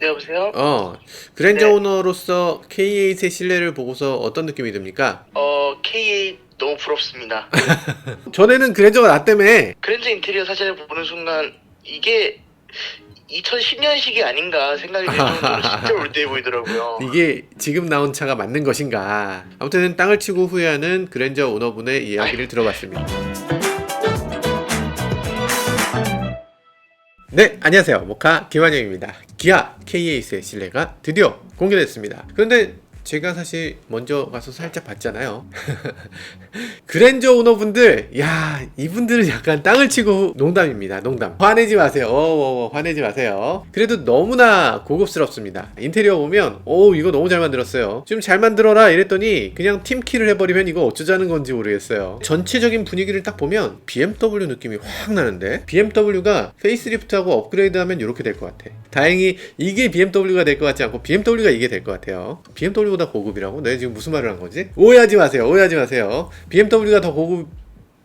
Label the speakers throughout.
Speaker 1: 네, 여보세요?
Speaker 2: 어, 그랜저
Speaker 1: 네.
Speaker 2: 오너로서 K8의 신뢰를 보고서 어떤 느낌이 듭니까?
Speaker 1: 어, K8 너무 부럽습니다.
Speaker 2: 전에는 그랜저가 나 때문에
Speaker 1: 그랜저 인테리어 사진을 보는 순간 이게 2010년식이 아닌가 생각이 들 정도로 진짜 올드해 보이더라고요.
Speaker 2: 이게 지금 나온 차가 맞는 것인가. 아무튼 땅을 치고 후회하는 그랜저 오너분의 이야기를 들어봤습니다. 네, 안녕하세요. 모카 김환영입니다. 기아 K8의 신뢰가 드디어 공개됐습니다. 그런데 제가 사실 먼저 가서 살짝 봤잖아요. 그랜저 오너분들, 야, 이분들은 약간 땅을 치고 농담입니다. 농담. 화내지 마세요. 어, 어, 어, 화내지 마세요. 그래도 너무나 고급스럽습니다. 인테리어 보면, 오, 이거 너무 잘 만들었어요. 좀 잘 만들어라 이랬더니 그냥 팀키를 해버리면 이거 어쩌자는 건지 모르겠어요. 전체적인 분위기를 딱 보면 BMW 느낌이 확 나는데 BMW가 페이스리프트하고 업그레이드하면 이렇게 될 것 같아. 다행히 이게 BMW가 될 것 같지 않고 BMW가 이게 될 것 같아요. BMW 보다 고급이라고? 내가 지금 무슨 말을 한 거지? 오해하지 마세요. 오해하지 마세요. BMW가 더 고급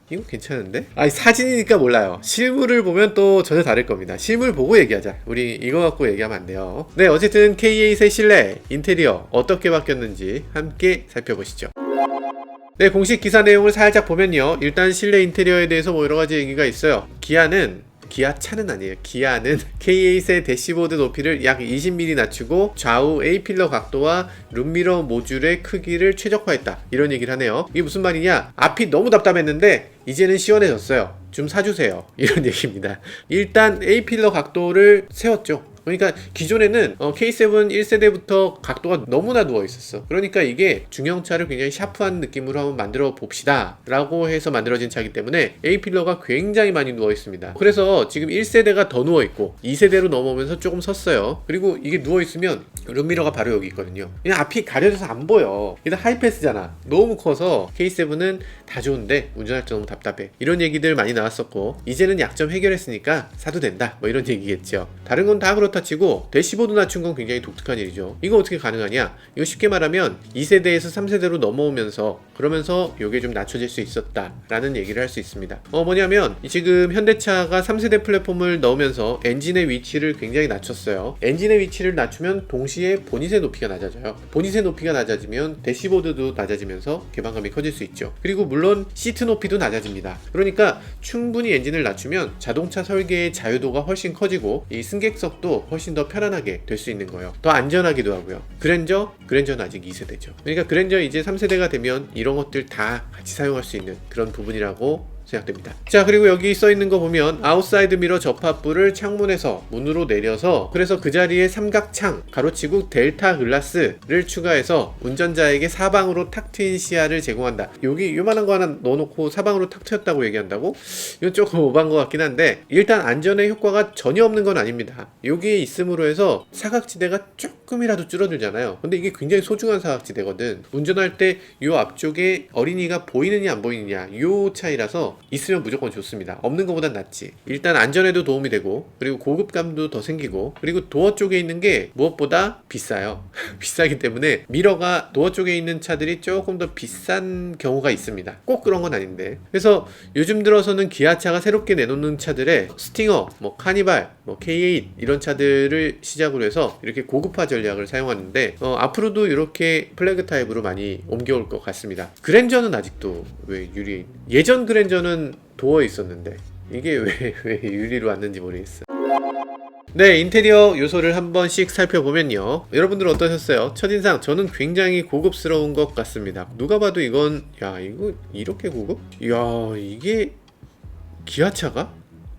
Speaker 2: 이거 괜찮은데? 아니 사진이니까 몰라요. 실물을 보면 또 전혀 다를 겁니다. 실물 보고 얘기하자. 우리 이거 갖고 얘기하면 안 돼요. 네, 어쨌든 K8의 실내 인테리어 어떻게 바뀌었는지 함께 살펴보시죠. 네, 공식 기사 내용을 살짝 보면요. 일단 실내 인테리어에 대해서 뭐 여러 가지 얘기가 있어요. 기아는 기아 차는 아니에요. 기아는 K8의 대시보드 높이를 약 20mm 낮추고 좌우 A필러 각도와 룸미러 모듈의 크기를 최적화했다. 이런 얘기를 하네요. 이게 무슨 말이냐? 앞이 너무 답답했는데 이제는 시원해졌어요. 좀 사주세요. 이런 얘기입니다. 일단 A필러 각도를 세웠죠. 그러니까 기존에는 어, K7 1세대부터 각도가 너무나 누워 있었어. 그러니까 이게 중형차를 굉장히 샤프한 느낌으로 한번 만들어 봅시다. 라고 해서 만들어진 차이기 때문에 A 필러가 굉장히 많이 누워 있습니다. 그래서 지금 1세대가 더 누워 있고 2세대로 넘어오면서 조금 섰어요. 그리고 이게 누워 있으면 룸미러가 바로 여기 있거든요. 그냥 앞이 가려져서 안 보여. 일단 하이패스잖아. 너무 커서 K7은 다 좋은데 운전할 때 너무 답답해. 이런 얘기들 많이 나왔었고 이제는 약점 해결했으니까 사도 된다. 뭐 이런 얘기겠죠. 다른 건 다 그렇다 치고 대시보드 낮춘 건 굉장히 독특한 일이죠. 이거 어떻게 가능하냐? 이거 쉽게 말하면 2세대에서 3세대로 넘어오면서 그러면서 이게 좀 낮춰질 수 있었다라는 얘기를 할 수 있습니다. 어 뭐냐면 지금 현대차가 3세대 플랫폼을 넣으면서 엔진의 위치를 굉장히 낮췄어요. 엔진의 위치를 낮추면 동시에 보닛의 높이가 낮아져요. 보닛의 높이가 낮아지면 대시보드도 낮아지면서 개방감이 커질 수 있죠. 그리고 물론 시트 높이도 낮아집니다. 그러니까 충분히 엔진을 낮추면 자동차 설계의 자유도가 훨씬 커지고 이 승객석도 훨씬 더 편안하게 될 수 있는 거예요. 더 안전하기도 하고요. 그랜저, 그랜저는 아직 2세대죠. 그러니까 그랜저 이제 3세대가 되면 이런 것들 다 같이 사용할 수 있는 그런 부분이라고 생각됩니다. 자, 그리고 여기 써 있는 거 보면 아웃사이드 미러 접합부를 창문에서 문으로 내려서 그래서 그 자리에 삼각창 가로치고 델타 글라스를 추가해서 운전자에게 사방으로 탁 트인 시야를 제공한다. 여기 요만한 거 하나 넣어놓고 사방으로 탁 트였다고 얘기한다고? 이건 조금 오반 것 같긴 한데 일단 안전에 효과가 전혀 없는 건 아닙니다. 여기에 있음으로 해서 사각지대가 조금이라도 줄어들잖아요. 근데 이게 굉장히 소중한 사각지대거든. 운전할 때 요 앞쪽에 어린이가 보이느냐 안 보이느냐 요 차이라서 있으면 무조건 좋습니다. 없는 것보단 낫지. 일단 안전에도 도움이 되고 그리고 고급감도 더 생기고 그리고 도어 쪽에 있는 게 무엇보다 비싸요. 비싸기 때문에 미러가 도어 쪽에 있는 차들이 조금 더 비싼 경우가 있습니다. 꼭 그런 건 아닌데. 그래서 요즘 들어서는 기아차가 새롭게 내놓는 차들에 스팅어, 뭐 카니발, 뭐 K8 이런 차들을 시작으로 해서 이렇게 고급화 전략을 사용하는데 어, 앞으로도 이렇게 플래그 타입으로 많이 옮겨올 것 같습니다. 그랜저는 아직도 왜 유리? 예전 그랜저는 도어 있었는데 이게 왜, 왜 유리로 왔는지 모르겠어. 네, 인테리어 요소를 한 번씩 살펴보면요. 여러분들 어떠셨어요? 첫인상, 저는 굉장히 고급스러운 것 같습니다. 누가 봐도 이건, 야, 이거 이렇게 고급? 이야, 이게 기아차가?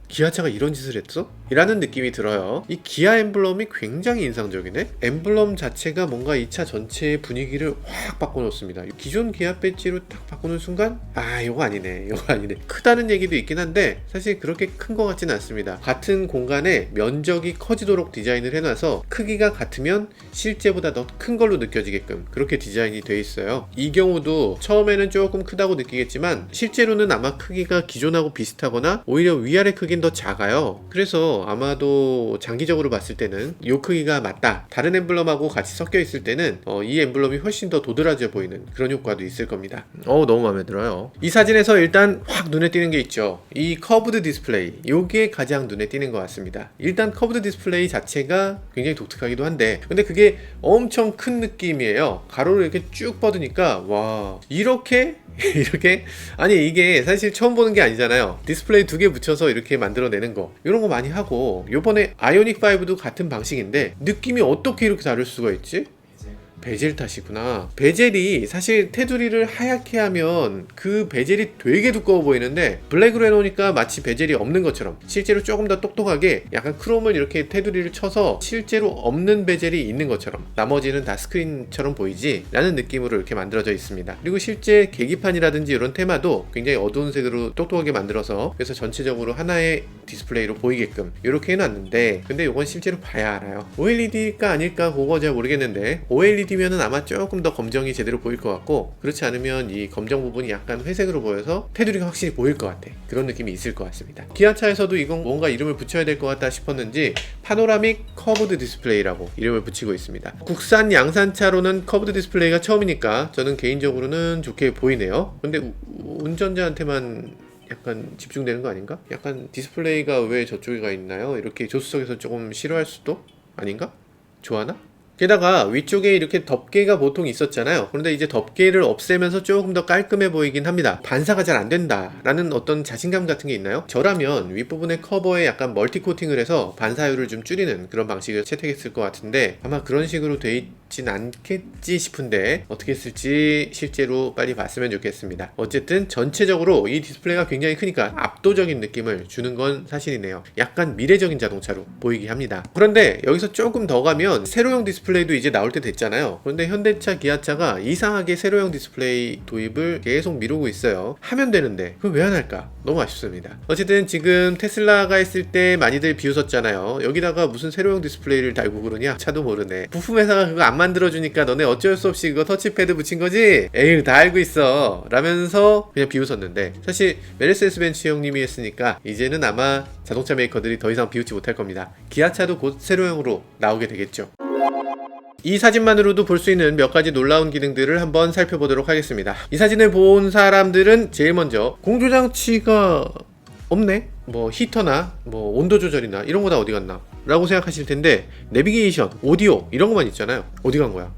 Speaker 2: 기아차가 이런 짓을 했어? 이라는 느낌이 들어요. 이 기아 엠블럼이 굉장히 인상적이네? 엠블럼 자체가 뭔가 이차 전체의 분위기를 확 바꿔놓습니다. 기존 기아 배지로 딱 바꾸는 순간, 아, 이거 아니네. 이거 아니네. 크다는 얘기도 있긴 한데, 사실 그렇게 큰 것 같지는 않습니다. 같은 공간에 면적이 커지도록 디자인을 해놔서 크기가 같으면 실제보다 더 큰 걸로 느껴지게끔 그렇게 디자인이 돼 있어요. 이 경우도 처음에는 조금 크다고 느끼겠지만, 실제로는 아마 크기가 기존하고 비슷하거나 오히려 위아래 크기는 더 작아요. 그래서 그래서 아마도 장기적으로 봤을 때는 요 크기가 맞다. 다른 엠블럼하고 같이 섞여 있을 때는 어, 이 엠블럼이 훨씬 더 도드라져 보이는 그런 효과도 있을 겁니다. 어 너무 마음에 들어요. 이 사진에서 일단 확 눈에 띄는 게 있죠. 이 커브드 디스플레이. 요게 가장 눈에 띄는 것 같습니다. 일단 커브드 디스플레이 자체가 굉장히 독특하기도 한데 근데 그게 엄청 큰 느낌이에요. 가로로 이렇게 쭉 뻗으니까 와 이렇게 이렇게? 아니 이게 사실 처음 보는 게 아니잖아요. 디스플레이 두 개 붙여서 이렇게 만들어내는 거. 이런 거 많이 하고 요번에 아이오닉 5도 같은 방식인데 느낌이 어떻게 이렇게 다를 수가 있지? 베젤 탓이구나. 베젤이 사실 테두리를 하얗게 하면 그 베젤이 되게 두꺼워 보이는데 블랙으로 해놓으니까 마치 베젤이 없는 것처럼 실제로 조금 더 똑똑하게 약간 크롬을 이렇게 테두리를 쳐서 실제로 없는 베젤이 있는 것처럼 나머지는 다 스크린처럼 보이지 라는 느낌으로 이렇게 만들어져 있습니다. 그리고 실제 계기판이라든지 이런 테마도 굉장히 어두운 색으로 똑똑하게 만들어서 그래서 전체적으로 하나의 디스플레이로 보이게끔 이렇게 해놨는데 근데 이건 실제로 봐야 알아요. OLED가 아닐까 그거 잘 모르겠는데 OLED 면은 아마 조금 더 검정이 제대로 보일 것 같고 그렇지 않으면 이 검정 부분이 약간 회색으로 보여서 테두리가 확실히 보일 것 같아. 그런 느낌이 있을 것 같습니다. 기아차에서도 이건 뭔가 이름을 붙여야 될 것 같다 싶었는지 파노라믹 커브드 디스플레이라고 이름을 붙이고 있습니다. 국산 양산차로는 커브드 디스플레이가 처음이니까 저는 개인적으로는 좋게 보이네요. 근데 우- 운전자한테만 약간 집중되는 거 아닌가? 약간 디스플레이가 왜 저쪽에 가 있나요? 이렇게 조수석에서 조금 싫어할 수도 아닌가? 좋아하나? 게다가 위쪽에 이렇게 덮개가 보통 있었잖아요. 그런데 이제 덮개를 없애면서 조금 더 깔끔해 보이긴 합니다. 반사가 잘 안 된다라는 어떤 자신감 같은 게 있나요? 저라면 윗부분의 커버에 약간 멀티 코팅을 해서 반사율을 좀 줄이는 그런 방식을 채택했을 것 같은데 아마 그런 식으로 돼 있진 않겠지 싶은데 어떻게 했을지 실제로 빨리 봤으면 좋겠습니다. 어쨌든 전체적으로 이 디스플레이가 굉장히 크니까 압도적인 느낌을 주는 건 사실이네요. 약간 미래적인 자동차로 보이게 합니다. 그런데 여기서 조금 더 가면 세로형 디스플레이도 이제 나올 때 됐잖아요. 그런데 현대차, 기아차가 이상하게 세로형 디스플레이 도입을 계속 미루고 있어요. 하면 되는데 그럼 왜안 할까? 너무 아쉽습니다. 어쨌든 지금 테슬라가 했을 때 많이들 비웃었잖아요. 여기다가 무슨 세로형 디스플레이를 달고 그러냐? 차도 모르네. 부품 회사가 그거 안 만들어주니까 너네 어쩔 수 없이 그거 터치패드 붙인 거지? 에휴 다 알고 있어. 라면서 그냥 비웃었는데 사실 메르세스 벤츠 형님이 했으니까 이제는 아마 자동차 메이커들이 더 이상 비웃지 못할 겁니다. 기아차도 곧 세로형으로 나오게 되겠죠. 이 사진만으로도 볼 수 있는 몇 가지 놀라운 기능들을 한번 살펴보도록 하겠습니다. 이 사진을 본 사람들은 제일 먼저 공조장치가 없네? 뭐 히터나 뭐 온도 조절이나 이런 거 다 어디 갔나? 라고 생각하실 텐데 내비게이션, 오디오 이런 것만 있잖아요. 어디 간 거야?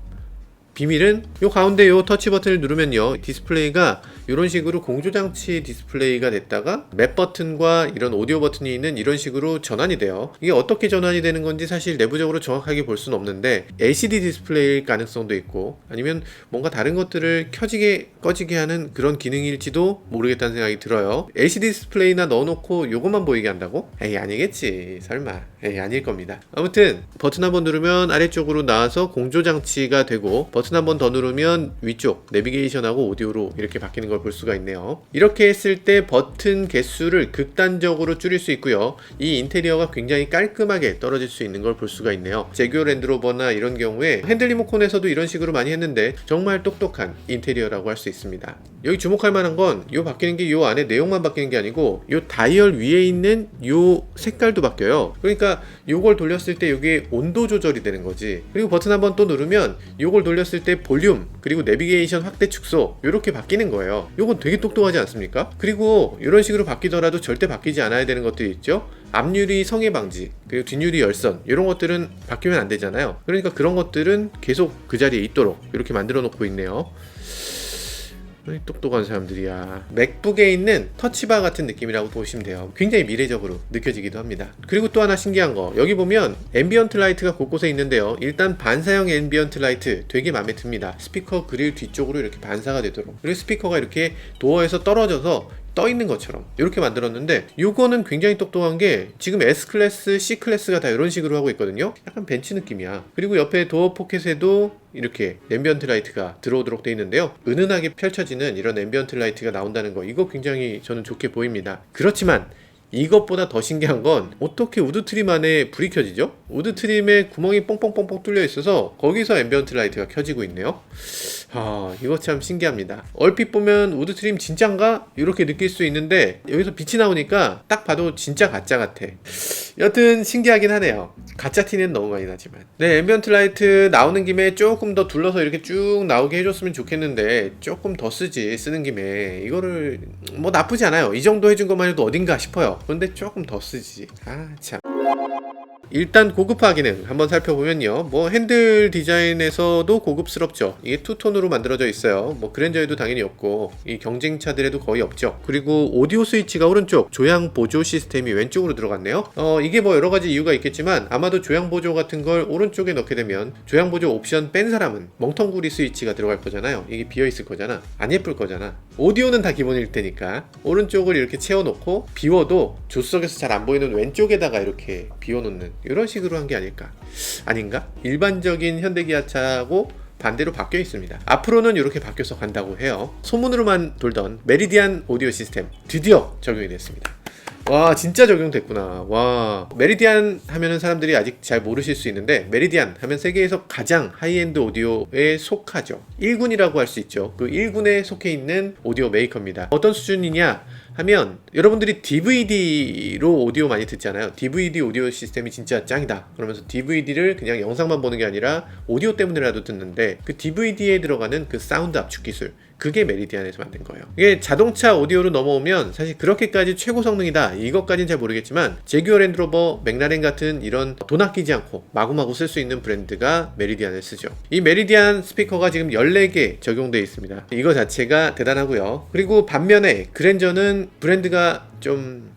Speaker 2: 비밀은 요 가운데 요 터치 버튼을 누르면요 디스플레이가 이런 식으로 공조장치 디스플레이가 됐다가 맵 버튼과 이런 오디오 버튼이 있는 이런 식으로 전환이 돼요. 이게 어떻게 전환이 되는 건지 사실 내부적으로 정확하게 볼 수는 없는데 LCD 디스플레이일 가능성도 있고 아니면 뭔가 다른 것들을 켜지게 꺼지게 하는 그런 기능일지도 모르겠다는 생각이 들어요. LCD 디스플레이나 넣어놓고 요것만 보이게 한다고? 에이 아니겠지. 설마. 에이 아닐 겁니다. 아무튼 버튼 한번 누르면 아래쪽으로 나와서 공조장치가 되고 버튼 한번 더 누르면 위쪽 내비게이션하고 오디오로 이렇게 바뀌는 걸 볼 수가 있네요. 이렇게 했을 때 버튼 개수를 극단적으로 줄일 수 있고요. 이 인테리어가 굉장히 깔끔하게 떨어질 수 있는 걸 볼 수가 있네요. 제규어 랜드로버나 이런 경우에 핸들 리모컨에서도 이런 식으로 많이 했는데 정말 똑똑한 인테리어라고 할 수 있습니다. 여기 주목할 만한 건 요 바뀌는 게 요 안에 내용만 바뀌는 게 아니고 요 다이얼 위에 있는 요 색깔도 바뀌어요. 그러니까 요걸 돌렸을 때 이게 온도 조절이 되는 거지. 그리고 버튼 한번 또 누르면 요걸 돌렸을 때 볼륨 그리고 내비게이션 확대 축소 이렇게 바뀌는 거예요. 요건 되게 똑똑하지 않습니까? 그리고 이런 식으로 바뀌더라도 절대 바뀌지 않아야 되는 것들이 있죠. 앞유리 성해 방지 그리고 뒷유리 열선 이런 것들은 바뀌면 안 되잖아요. 그러니까 그런 것들은 계속 그 자리에 있도록 이렇게 만들어 놓고 있네요. 어이, 똑똑한 사람들이야. 맥북에 있는 터치바 같은 느낌이라고 보시면 돼요. 굉장히 미래적으로 느껴지기도 합니다. 그리고 또 하나 신기한 거. 여기 보면 앰비언트 라이트가 곳곳에 있는데요. 일단 반사형 앰비언트 라이트 되게 마음에 듭니다. 스피커 그릴 뒤쪽으로 이렇게 반사가 되도록. 그리고 스피커가 이렇게 도어에서 떨어져서 떠 있는 것처럼 이렇게 만들었는데 이거는 굉장히 똑똑한 게 지금 S 클래스, C 클래스가 다 이런 식으로 하고 있거든요. 약간 벤츠 느낌이야. 그리고 옆에 도어 포켓에도 이렇게 앰비언트 라이트가 들어오도록 되어 있는데요. 은은하게 펼쳐지는 이런 앰비언트 라이트가 나온다는 거 이거 굉장히 저는 좋게 보입니다. 그렇지만 이것보다 더 신기한 건 어떻게 우드 트림 안에 불이 켜지죠? 우드 트림에 구멍이 뻥뻥뻥뻥 뚫려 있어서 거기서 앰비언트 라이트가 켜지고 있네요. 아, 이거 참 신기합니다. 얼핏 보면 우드 트림 진짠가? 이렇게 느낄 수 있는데 여기서 빛이 나오니까 딱 봐도 진짜 가짜 같아. 여튼 신기하긴 하네요. 가짜 티는 너무 많이 나지만. 네, 앰비언트 라이트 나오는 김에 조금 더 둘러서 이렇게 쭉 나오게 해줬으면 좋겠는데 조금 더 쓰지 쓰는 김에 이거를 뭐 나쁘지 않아요. 이 정도 해준 것만 해도 어딘가 싶어요. 그런데 조금 더 쓰지. 아 참. 일단 고급화 기능 한번 살펴보면요. 뭐 핸들 디자인에서도 고급스럽죠. 이게 투톤으로 만들어져 있어요. 뭐 그랜저에도 당연히 없고 이 경쟁차들에도 거의 없죠. 그리고 오디오 스위치가 오른쪽, 조향 보조 시스템이 왼쪽으로 들어갔네요. 어 이게 뭐 여러 가지 이유가 있겠지만 아마도 조향 보조 같은 걸 오른쪽에 넣게 되면 조향 보조 옵션 뺀 사람은 멍텅구리 스위치가 들어갈 거잖아요. 이게 비어 있을 거잖아. 안 예쁠 거잖아. 오디오는 다 기본일 테니까 오른쪽을 이렇게 채워놓고 비워도 조수석에서 잘 안 보이는 왼쪽에다가 이렇게 비워놓는 이런 식으로 한 게 아닐까 아닌가? 일반적인 현대기아차하고 반대로 바뀌어 있습니다. 앞으로는 이렇게 바뀌어서 간다고 해요. 소문으로만 돌던 메리디안 오디오 시스템 드디어 적용이 됐습니다. 와 진짜 적용됐구나. 와. 메리디안 하면은 사람들이 아직 잘 모르실 수 있는데 메리디안 하면 세계에서 가장 하이엔드 오디오에 속하죠. 1군이라고 할 수 있죠. 그 1군에 속해 있는 오디오 메이커입니다. 어떤 수준이냐 하면 여러분들이 DVD로 오디오 많이 듣잖아요. DVD 오디오 시스템이 진짜 짱이다. 그러면서 DVD를 그냥 영상만 보는 게 아니라 오디오 때문에라도 듣는데 그 DVD에 들어가는 그 사운드 압축 기술 그게 메리디안에서 만든 거예요. 이게 자동차 오디오로 넘어오면 사실 그렇게까지 최고 성능이다 이것까지는 잘 모르겠지만 제규어 랜드로버, 맥라렌 같은 이런 돈 아끼지 않고 마구마구 쓸 수 있는 브랜드가 메리디안을 쓰죠. 이 메리디안 스피커가 지금 14개 적용되어 있습니다. 이거 자체가 대단하고요. 그리고 반면에 그랜저는 브랜드가 좀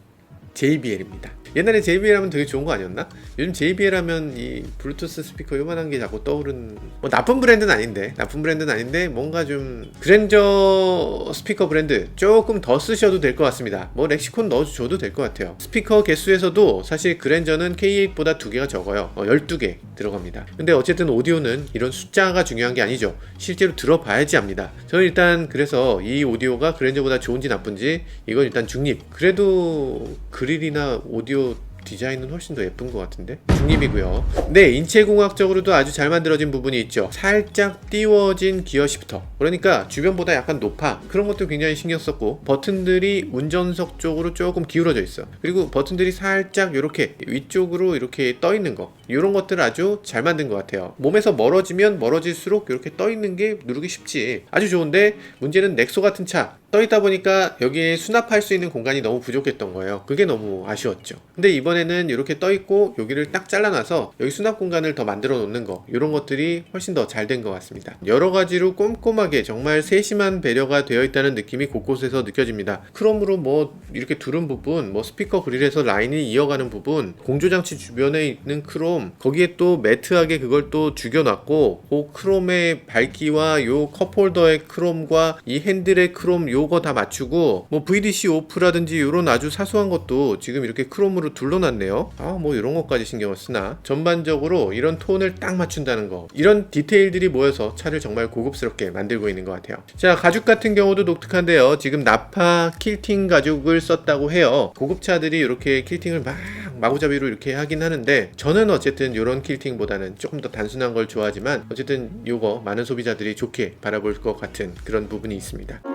Speaker 2: JBL입니다. 옛날에 JBL 하면 되게 좋은 거 아니었나? 요즘 JBL 하면 이 블루투스 스피커 요만한 게 자꾸 떠오르는 뭐 나쁜 브랜드는 아닌데 나쁜 브랜드는 아닌데 뭔가 좀 그랜저 스피커 브랜드 조금 더 쓰셔도 될 것 같습니다. 뭐 렉시콘 넣어줘도 될 것 같아요. 스피커 개수에서도 사실 그랜저는 K8보다 두 개가 적어요. 어, 12개 들어갑니다. 근데 어쨌든 오디오는 이런 숫자가 중요한 게 아니죠. 실제로 들어봐야지 압니다. 저는 일단 그래서 이 오디오가 그랜저보다 좋은지 나쁜지 이건 일단 중립. 그래도 그릴이나 오디오 디자인은 훨씬 더 예쁜 것 같은데? 중립이고요. 네 인체공학적으로도 아주 잘 만들어진 부분이 있죠. 살짝 띄워진 기어 시프터. 그러니까 주변보다 약간 높아. 그런 것도 굉장히 신경 썼고 버튼들이 운전석 쪽으로 조금 기울어져 있어. 그리고 버튼들이 살짝 이렇게 위쪽으로 이렇게 떠 있는 거. 이런 것들을 아주 잘 만든 것 같아요. 몸에서 멀어지면 멀어질수록 이렇게 떠 있는 게 누르기 쉽지. 아주 좋은데 문제는 넥소 같은 차 떠 있다 보니까 여기에 수납할 수 있는 공간이 너무 부족했던 거예요. 그게 너무 아쉬웠죠. 근데 이번에는 이렇게 떠 있고 여기를 딱 잘라놔서 여기 수납 공간을 더 만들어 놓는 거 이런 것들이 훨씬 더 잘 된 것 같습니다. 여러 가지로 꼼꼼하게 정말 세심한 배려가 되어 있다는 느낌이 곳곳에서 느껴집니다. 크롬으로 뭐 이렇게 두른 부분, 뭐 스피커 그릴에서 라인이 이어가는 부분, 공조장치 주변에 있는 크롬, 거기에 또 매트하게 그걸 또 죽여놨고, 그 크롬의 밝기와 요 컵홀더의 크롬과 이 핸들의 크롬 요거 다 맞추고, 뭐 VDC 오프라든지 요런 아주 사소한 것도 지금 이렇게 크롬으로 둘러놨네요. 아, 뭐 이런 것까지 신경을 쓰나? 전반적으로 이런 톤을 딱 맞춘다는 거, 이런 디테일들이 모여서 차를 정말 고급스럽게 만들고 있는 것 같아요. 자, 가죽 같은 경우도 독특한데요. 지금 나파 킬팅 가죽을 썼다고 해요. 고급차들이 이렇게 킬팅을 막 마구잡이로 이렇게 하긴 하는데 저는 어쨌든 이런 킬팅보다는 조금 더 단순한 걸 좋아하지만 어쨌든 요거 많은 소비자들이 좋게 바라볼 것 같은 그런 부분이 있습니다.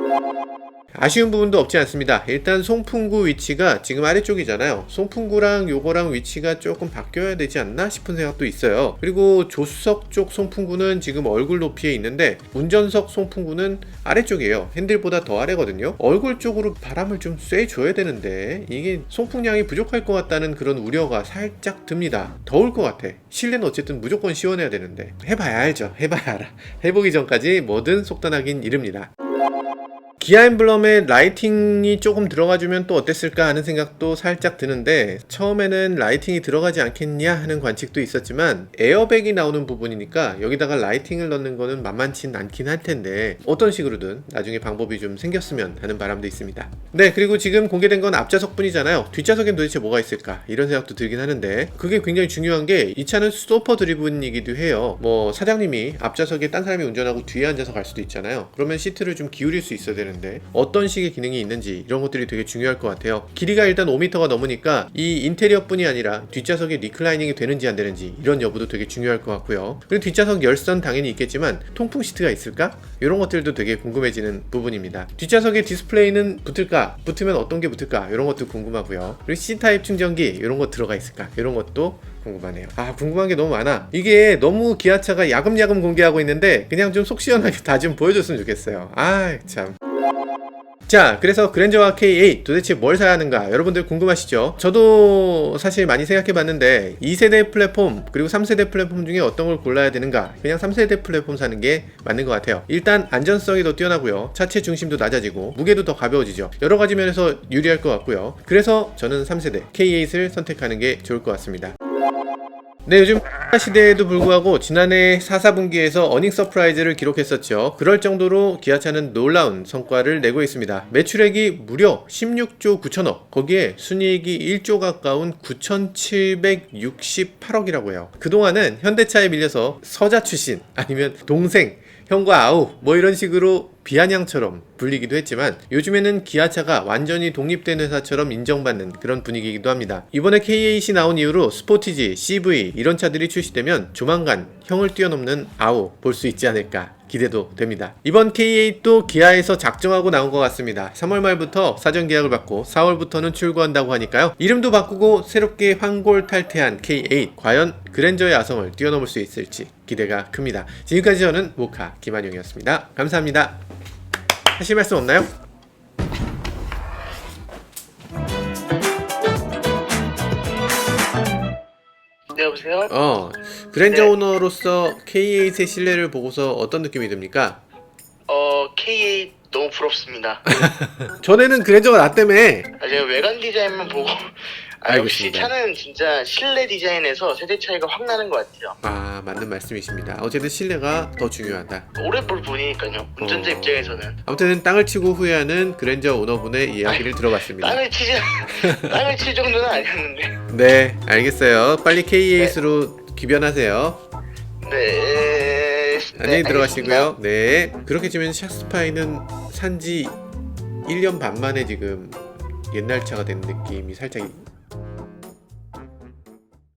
Speaker 2: 아쉬운 부분도 없지 않습니다. 일단 송풍구 위치가 지금 아래쪽이잖아요. 송풍구랑 요거랑 위치가 조금 바뀌어야 되지 않나 싶은 생각도 있어요. 그리고 조수석 쪽 송풍구는 지금 얼굴 높이에 있는데 운전석 송풍구는 아래쪽이에요. 핸들보다 더 아래거든요. 얼굴 쪽으로 바람을 좀 쐬줘야 되는데 이게 송풍량이 부족할 것 같다는 그런 우려가 살짝 듭니다. 더울 것 같아. 실내는 어쨌든 무조건 시원해야 되는데 해봐야 알죠. 해봐야 알아. 해보기 전까지 뭐든 속단하긴 이릅니다. 기아 엠블럼에 라이팅이 조금 들어가주면 또 어땠을까 하는 생각도 살짝 드는데 처음에는 라이팅이 들어가지 않겠냐 하는 관측도 있었지만 에어백이 나오는 부분이니까 여기다가 라이팅을 넣는 거는 만만치 않긴 할 텐데 어떤 식으로든 나중에 방법이 좀 생겼으면 하는 바람도 있습니다. 네 그리고 지금 공개된 건 앞좌석뿐이잖아요. 뒷좌석엔 도대체 뭐가 있을까 이런 생각도 들긴 하는데 그게 굉장히 중요한 게 이 차는 소퍼 드리븐이기도 해요. 뭐 사장님이 앞좌석에 딴 사람이 운전하고 뒤에 앉아서 갈 수도 있잖아요. 그러면 시트를 좀 기울일 수 있어야 되는 데 모양인데 어떤 식의 기능이 있는지 이런 것들이 되게 중요할 것 같아요. 길이가 일단 5m가 넘으니까 이 인테리어뿐이 아니라 뒷좌석이 리클라이닝이 되는지 안 되는지 이런 여부도 되게 중요할 것 같고요. 그리고 뒷좌석 열선 당연히 있겠지만 통풍 시트가 있을까? 이런 것들도 되게 궁금해지는 부분입니다. 뒷좌석에 디스플레이는 붙을까? 붙으면 어떤 게 붙을까? 이런 것도 궁금하고요. 그리고 C 타입 충전기 이런 거 들어가 있을까? 이런 것도 궁금하네요. 아 궁금한 게 너무 많아. 이게 너무 기아차가 야금야금 공개하고 있는데 그냥 좀 속 시원하게 다 좀 보여줬으면 좋겠어요. 아 참. 자, 그래서 그랜저와 K8 도대체 뭘 사야 하는가 여러분들 궁금하시죠? 저도 사실 많이 생각해 봤는데 2세대 플랫폼 그리고 3세대 플랫폼 중에 어떤 걸 골라야 되는가 그냥 3세대 플랫폼 사는 게 맞는 것 같아요. 일단 안전성이 더 뛰어나고요. 차체 중심도 낮아지고 무게도 더 가벼워지죠. 여러 가지 면에서 유리할 것 같고요. 그래서 저는 3세대 K8을 선택하는 게 좋을 것 같습니다. 네, 요즘 시대에도 불구하고 지난해 4, 4분기에서 어닝 서프라이즈를 기록했었죠. 그럴 정도로 기아차는 놀라운 성과를 내고 있습니다. 매출액이 무려 16조 9천억, 거기에 순이익이 1조 가까운 9,768억이라고 해요. 그동안은 현대차에 밀려서 서자 출신 아니면 동생 형과 아우 뭐 이런 식으로 비아냥처럼 불리기도 했지만 요즘에는 기아차가 완전히 독립된 회사처럼 인정받는 그런 분위기이기도 합니다. 이번에 K8이 나온 이후로 스포티지, CV 이런 차들이 출시되면 조만간 형을 뛰어넘는 아우 볼 수 있지 않을까 기대도 됩니다. 이번 K8도 기아에서 작정하고 나온 것 같습니다. 3월 말부터 사전 계약을 받고 4월부터는 출고한다고 하니까요. 이름도 바꾸고 새롭게 환골탈태한 K8 과연 그랜저의 아성을 뛰어넘을 수 있을지 기대가 큽니다. 지금까지 저는 모카 김한용이었습니다. 감사합니다. 하실 말씀 없나요?
Speaker 1: 네 여보세요?
Speaker 2: 어, 그랜저
Speaker 1: 네.
Speaker 2: 오너로서 K8의 신뢰를 보고서 어떤 느낌이 듭니까?
Speaker 1: 어 K8 너무 부럽습니다.
Speaker 2: 전에는 그랜저가 나 때문에
Speaker 1: 아, 제가 외관 디자인만 보고 아, 역시
Speaker 2: 알겠습니다.
Speaker 1: 차는 진짜 실내 디자인에서 세대 차이가 확 나는 것 같아요.
Speaker 2: 아 맞는 말씀이십니다. 어쨌든 신뢰가 더 중요하다.
Speaker 1: 오래 볼 보니까요. 운전자
Speaker 2: 어.
Speaker 1: 입장에서는
Speaker 2: 아무튼 땅을 치고 후회하는 그랜저 오너분의 이야기를 들어봤습니다.
Speaker 1: 땅을 치지 땅을 칠 정도는 아니었는데.
Speaker 2: 네, 알겠어요. 빨리 K8으로 기변하세요.
Speaker 1: 네.
Speaker 2: 안녕히
Speaker 1: 네,
Speaker 2: 들어가시고요. 네. 그렇게 치면 샤스파이는 산지 1년 반 만에 지금 옛날 차가 된 느낌이 살짝